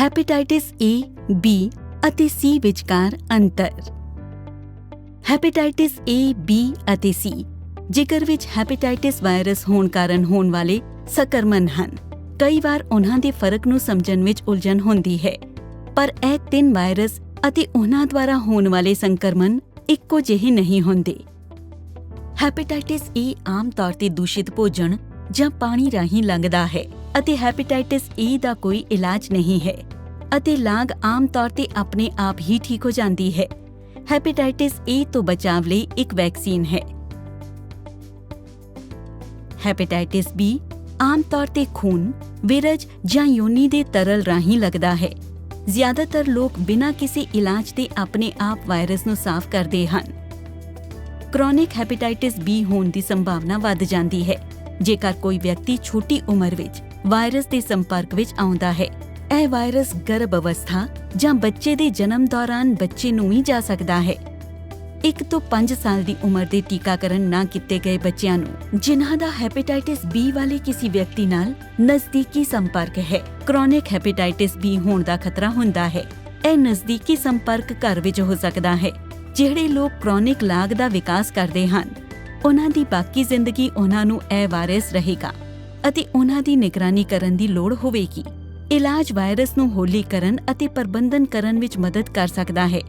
Hepatitis A B ਅਤੇ ਸੀ ਵਿਚਕਾਰ ਅੰਤਰ। ਹੈਪੇਟਾਈਟਿਸ ਏ ਬੀ ਅਤੇ ਸੀ ਜਿਗਰ ਵਿੱਚ ਹੈਪੇਟਾਈਟਿਸ ਵਾਇਰਸ ਹੋਣ ਕਾਰਨ ਹੋਣ ਵਾਲੇ ਸੰਕਰਮਣ ਹਨ, ਕਈ ਵਾਰ ਉਹਨਾਂ ਦੇ ਫ਼ਰਕ ਨੂੰ ਸਮਝਣ ਵਿੱਚ ਉਲਝਣ ਹੁੰਦੀ ਹੈ। ਪਰ ਇਹ ਤਿੰਨ ਵਾਇਰਸ ਅਤੇ ਉਹਨਾਂ ਦੁਆਰਾ ਹੋਣ ਵਾਲੇ ਸੰਕਰਮਣ ਇੱਕੋ ਜਿਹੇ ਨਹੀਂ ਹੁੰਦੇ। ਹੈਪੇਟਾਈਟਿਸ ਏ e ਆਮ ਤੌਰ ਤੇ ਦੂਸ਼ਿਤ ਭੋਜਨ ਜਾਂ ਪਾਣੀ ਰਾਹੀਂ ਲੰਘਦਾ ਹੈ। ਅਤੇ ਹੈਪੇਟਾਈਟਿਸ ਏ ਦਾ ਕੋਈ ਇਲਾਜ ਨਹੀਂ ਹੈ ਅਤੇ ਲਾਗ ਆਮ ਤੌਰ ਤੇ ਆਪਣੇ ਆਪ ਹੀ ਠੀਕ ਹੋ ਜਾਂਦੀ ਹੈ। ਹੈਪੇਟਾਈਟਿਸ ਏ ਤੋਂ ਬਚਾਵ ਲਈ ਇੱਕ ਵੈਕਸੀਨ ਹੈ। ਹੈਪੇਟਾਈਟਿਸ ਬੀ ਆਮ ਤੌਰ ਤੇ ਖੂਨ, ਵਿਰਜ ਜਾਂ ਯੋਨੀ ਦੇ ਤਰਲ ਰਾਹੀਂ ਲੱਗਦਾ ਹੈ। ਜ਼ਿਆਦਾਤਰ ਲੋਕ ਬਿਨਾਂ ਕਿਸੇ ਇਲਾਜ ਦੇ ਆਪਣੇ ਆਪ ਵਾਇਰਸ ਨੂੰ ਸਾਫ਼ ਕਰਦੇ ਹਨ। ਕ੍ਰੋਨਿਕ ਹੈਪੇਟਾਈਟਿਸ ਬੀ ਹੋਣ ਦੀ ਸੰਭਾਵਨਾ ਵੱਧ ਜਾਂਦੀ ਹੈ। ਜੇਕਰ ਕੋਈ ਵਿਅਕਤੀ ਛੋਟੀ ਉਮਰ ਵਿੱਚ ਵਾਇਰਸ ਦੇ ਸੰਪਰਕ ਵਿੱਚ ਆਉਂਦਾ ਹੈ। ਇਹ ਵਾਇਰਸ ਗਰਭ ਅਵਸਥਾ ਜਾਂ ਬੱਚੇ ਦੇ ਜਨਮ ਦੌਰਾਨ ਬੱਚੇ ਨੂੰ ਹੀ ਜਾ ਸਕਦਾ ਹੈ। 1 ਤੋਂ 5 ਸਾਲ ਦੀ ਉਮਰ ਦੇ ਟੀਕਾਕਰਨ ਨਾ ਕੀਤੇ ਗਏ ਬੱਚਿਆਂ ਨੂੰ, ਜਿਨ੍ਹਾਂ ਦਾ ਹੈਪੇਟਾਈਟਿਸ ਬੀ ਵਾਲੇ ਕਿਸੇ ਵਿਅਕਤੀ ਨਾਲ ਨਜ਼ਦੀਕੀ ਸੰਪਰਕ ਹੈ। ਕ੍ਰੋਨਿਕ ਹੈਪੇਟਾਈਟਿਸ ਬੀ ਹੋਣ ਦਾ ਖਤਰਾ ਹੁੰਦਾ ਹੈ। ਇਹ ਨਜ਼ਦੀਕੀ ਸੰਪਰਕ ਘਰ ਵਿੱਚ ਹੋ ਸਕਦਾ ਹੈ, ਜਿਹੜੇ ਲੋਕ ਕ੍ਰੋਨਿਕ ਲਾਗ ਦਾ ਵਿਕਾਸ ਕਰਦੇ ਹਨ। ਉਹਨਾਂ ਦੀ ਬਾਕੀ ਜ਼ਿੰਦਗੀ ਉਹਨਾਂ ਨੂੰ ਇਹ ਵਾਇਰਸ ਰਹੇਗਾ। ਅਤੇ ਉਹਨਾਂ ਦੀ ਨਿਗਰਾਨੀ ਕਰਨ ਦੀ ਲੋੜ ਹੋਵੇਗੀ। ਇਲਾਜ ਵਾਇਰਸ ਨੂੰ ਹੋਲੀ ਕਰਨ ਅਤੇ ਪ੍ਰਬੰਧਨ ਕਰਨ ਵਿੱਚ ਮਦਦ ਕਰ ਸਕਦਾ ਹੈ,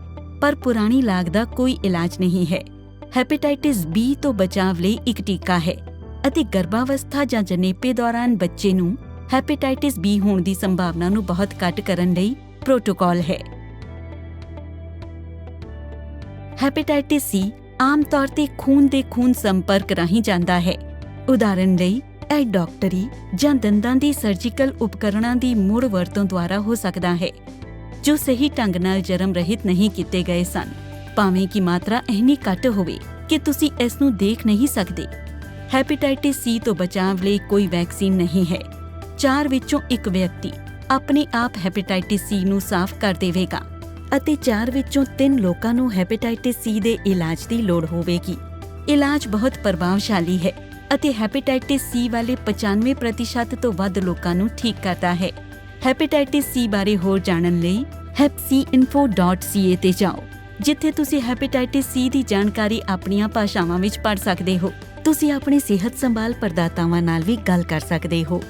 ਪਰ ਪੁਰਾਣੀ ਲਾਗ ਦਾ ਕੋਈ ਇਲਾਜ ਨਹੀਂ ਹੈ। ਹੈਪੇਟਾਈਟਿਸ ਬੀ ਤੋਂ ਬਚਾਵ ਲਈ ਇੱਕ ਟੀਕਾ ਹੈ ਅਤੇ ਗਰਭਾਵਸਥਾ ਜਾਂ ਜਨੇਪੇ ਦੌਰਾਨ ਬੱਚੇ ਨੂੰ ਹੈਪੇਟਾਈਟਿਸ ਬੀ ਹੋਣ ਦੀ ਸੰਭਾਵਨਾ ਨੂੰ ਬਹੁਤ ਘੱਟ ਕਰਨ ਲਈ ਪ੍ਰੋਟੋਕਾਲ ਹੈ। ਹੈਪੇਟਾਈਟਿਸ ਸੀ ਆਮ ਤੌਰ ਤੇ ਖੂਨ ਦੇ ਖੂਨ ਸੰਪਰਕ ਰਾਹੀਂ ਜਾਂਦਾ ਹੈ। ਉਦਾਹਰਨ ਲਈ ਇਹ ਡਾਕਟਰੀ ਜਾਂ ਦੰਦਾਂ ਦੀ ਸਰਜੀਕਲ ਉਪਕਰਣਾਂ ਦੀ ਮੁੜ ਵਰਤੋਂ ਦੁਆਰਾ ਹੋ ਸਕਦਾ ਹੈ, ਜੋ ਸਹੀ ਢੰਗ ਨਾਲ ਜਰਮ ਰਹਿਤ ਨਹੀਂ ਕੀਤੇ ਗਏ ਸਨ। ਭਾਵੇਂ ਕਿ ਮਾਤਰਾ ਇੰਨੀ ਘੱਟ ਹੋਵੇ ਕਿ ਤੁਸੀਂ ਇਸ ਨੂੰ ਦੇਖ ਨਹੀਂ ਸਕਦੇ। ਹੈਪੇਟਾਈਟਿਸ ਸੀ ਤੋਂ ਬਚਾਵ ਲਈ ਕੋਈ ਵੈਕਸੀਨ ਨਹੀਂ ਹੈ। ਚਾਰ ਵਿੱਚੋਂ ਇੱਕ ਵਿਅਕਤੀ ਆਪਣੇ ਆਪ ਹੈਪੇਟਾਈਟਿਸ ਸੀ ਨੂੰ ਸਾਫ਼ ਕਰ ਦੇਵੇਗਾ ਅਤੇ ਚਾਰ ਵਿੱਚੋਂ ਤਿੰਨ ਲੋਕਾਂ ਨੂੰ ਹੈਪੇਟਾਈਟਿਸ ਸੀ ਦੇ ਇਲਾਜ ਦੀ ਲੋੜ ਹੋਵੇਗੀ। ਇਲਾਜ ਬਹੁਤ ਪ੍ਰਭਾਵਸ਼ਾਲੀ ਹੈ। ਅਤੇ ਹੈਪੇਟਾਈਟਿਸ ਸੀ ਵਾਲੇ 95% ਤੋਂ ਵੱਧ ਲੋਕਾਂ ਨੂੰ ਠੀਕ ਕਰਦਾ ਹੈ। ਹੈਪੇਟਾਈਟਿਸ ਸੀ ਬਾਰੇ ਹੋਰ ਜਾਣਨ ਲਈ hepcinfo.ca ਤੇ ਜਾਓ, ਜਿੱਥੇ ਤੁਸੀਂ ਹੈਪੇਟਾਈਟਿਸ ਸੀ ਦੀ ਜਾਣਕਾਰੀ ਆਪਣੀਆਂ ਭਾਸ਼ਾਵਾਂ ਵਿੱਚ ਪੜ੍ਹ ਸਕਦੇ ਹੋ। ਤੁਸੀਂ ਆਪਣੇ ਸਿਹਤ ਸੰਭਾਲ ਪ੍ਰਦਾਤਾਵਾਂ ਨਾਲ ਵੀ ਗੱਲ ਕਰ ਸਕਦੇ ਹੋ।